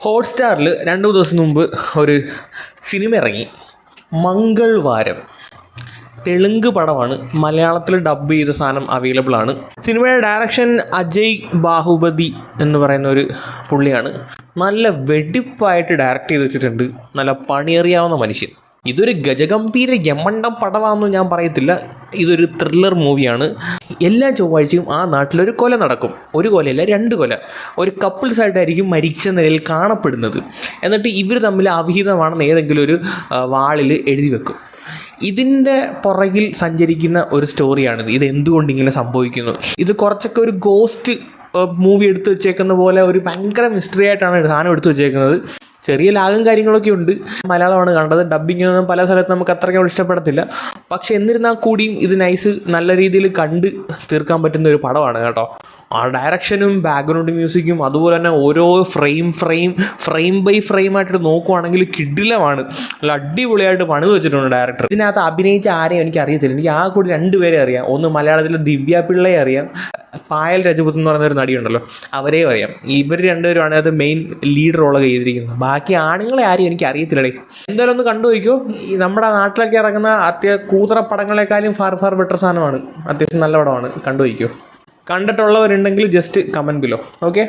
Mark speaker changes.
Speaker 1: ഹോട്ട്സ്റ്റാറിൽ രണ്ട് ദിവസം മുമ്പ് ഒരു സിനിമ ഇറങ്ങി. മംഗൾവാരം. തെലുങ്ക് പടമാണ്. മലയാളത്തിൽ ഡബ് ചെയ്ത സാധനം അവൈലബിൾ ആണ്. സിനിമയുടെ ഡയറക്ഷൻ അജയ് ബാഹുബതി എന്ന് പറയുന്ന ഒരു പുള്ളിയാണ്. നല്ല വെടിപ്പായിട്ട് ഡയറക്റ്റ് ചെയ്ത് വെച്ചിട്ടുണ്ട്. നല്ല പണിയറിയാവുന്ന മനുഷ്യൻ. ഇതൊരു ഗജഗംഭീര യമണ്ടം പടമാണെന്ന് ഞാൻ പറയത്തില്ല. ഇതൊരു ത്രില്ലർ മൂവിയാണ് എല്ലാ ചൊവ്വാഴ്ചയും ആ നാട്ടിലൊരു കൊല നടക്കും. ഒരു കൊലയല്ല രണ്ട് കൊല. ഒരു കപ്പിൾസായിട്ടായിരിക്കും മരിച്ച നിലയിൽ കാണപ്പെടുന്നത്. എന്നിട്ട് ഇവർ തമ്മിൽ അവിഹിതമാണെന്ന് ഏതെങ്കിലും ഒരു വാളിൽ എഴുതി വെക്കും. ഇതിന്റെ പുറകിൽ സഞ്ചരിക്കുന്ന ഒരു സ്റ്റോറിയാണിത് ഇത് എന്തുകൊണ്ട് ഇങ്ങനെ സംഭവിക്കുന്നു? ഇത് കുറച്ചൊക്കെ ഒരു ഗോസ്റ്റ് മൂവി എടുത്തു വെച്ചേക്കുന്ന പോലെ ഒരു ഭയങ്കര മിസ്റ്ററി ആയിട്ടാണ് സാധനം എടുത്തു വെച്ചേക്കുന്നത്. ചെറിയ ലാഗും കാര്യങ്ങളൊക്കെ ഉണ്ട്. മലയാളമാണ് കണ്ടത്. ഡബ്ബിംഗ് ഒന്നും പല സ്ഥലത്ത് നമുക്ക് അത്രയ്ക്ക് ഇഷ്ടപ്പെടത്തില്ല. പക്ഷെ എന്നിരുന്നാൽ കൂടിയും ഇത് നൈസ് നല്ല രീതിയിൽ കണ്ട് തീർക്കാൻ പറ്റുന്ന ഒരു പടമാണ് കേട്ടോ. ആ ഡയറക്ഷനും ബാക്ക്ഗ്രൗണ്ട് മ്യൂസിക്കും അതുപോലെ തന്നെ ഓരോ frame frame frame by frame ആയിട്ട് നോക്കുവാണെങ്കിൽ കിഡിലമാണ് നല്ല അടിപൊളിയായിട്ട് പണിത് വെച്ചിട്ടുണ്ട് ഡയറക്ടർ ഇതിനകത്ത് അഭിനയിച്ച ആരെയും എനിക്ക് അറിയത്തില്ല എനിക്ക് ആ കൂടി രണ്ടുപേരെ അറിയാം. ഒന്ന് മലയാളത്തിലെ ദിവ്യ പിള്ളയെ അറിയാം. പായൽ രജപുത്ത് എന്ന് പറയുന്ന ഒരു നടിയുണ്ടല്ലോ അവരെയും അറിയാം. ഇവർ രണ്ടുപേരുമാണ് അത് മെയിൻ ലീഡ് റോളൊക്കെ ചെയ്തിരിക്കുന്നത്. ബാക്കി ആണുങ്ങളെ ആരും എനിക്ക് അറിയത്തില്ലടേ. എന്തായാലും ഒന്ന് കണ്ടു ഈ നമ്മുടെ നാട്ടിലൊക്കെ ഇറങ്ങുന്ന അത്യ കൂതറ പടങ്ങളെക്കാളും ഫാർ ഫാർ ബെറ്റർ സാധനമാണ്. അത്യാവശ്യം നല്ല പടമാണ്. കണ്ടു നോക്കിയോ കണ്ടിട്ടുള്ളവരുണ്ടെങ്കിൽ ജസ്റ്റ് കമന്റ് ബിലോ ഓക്കെ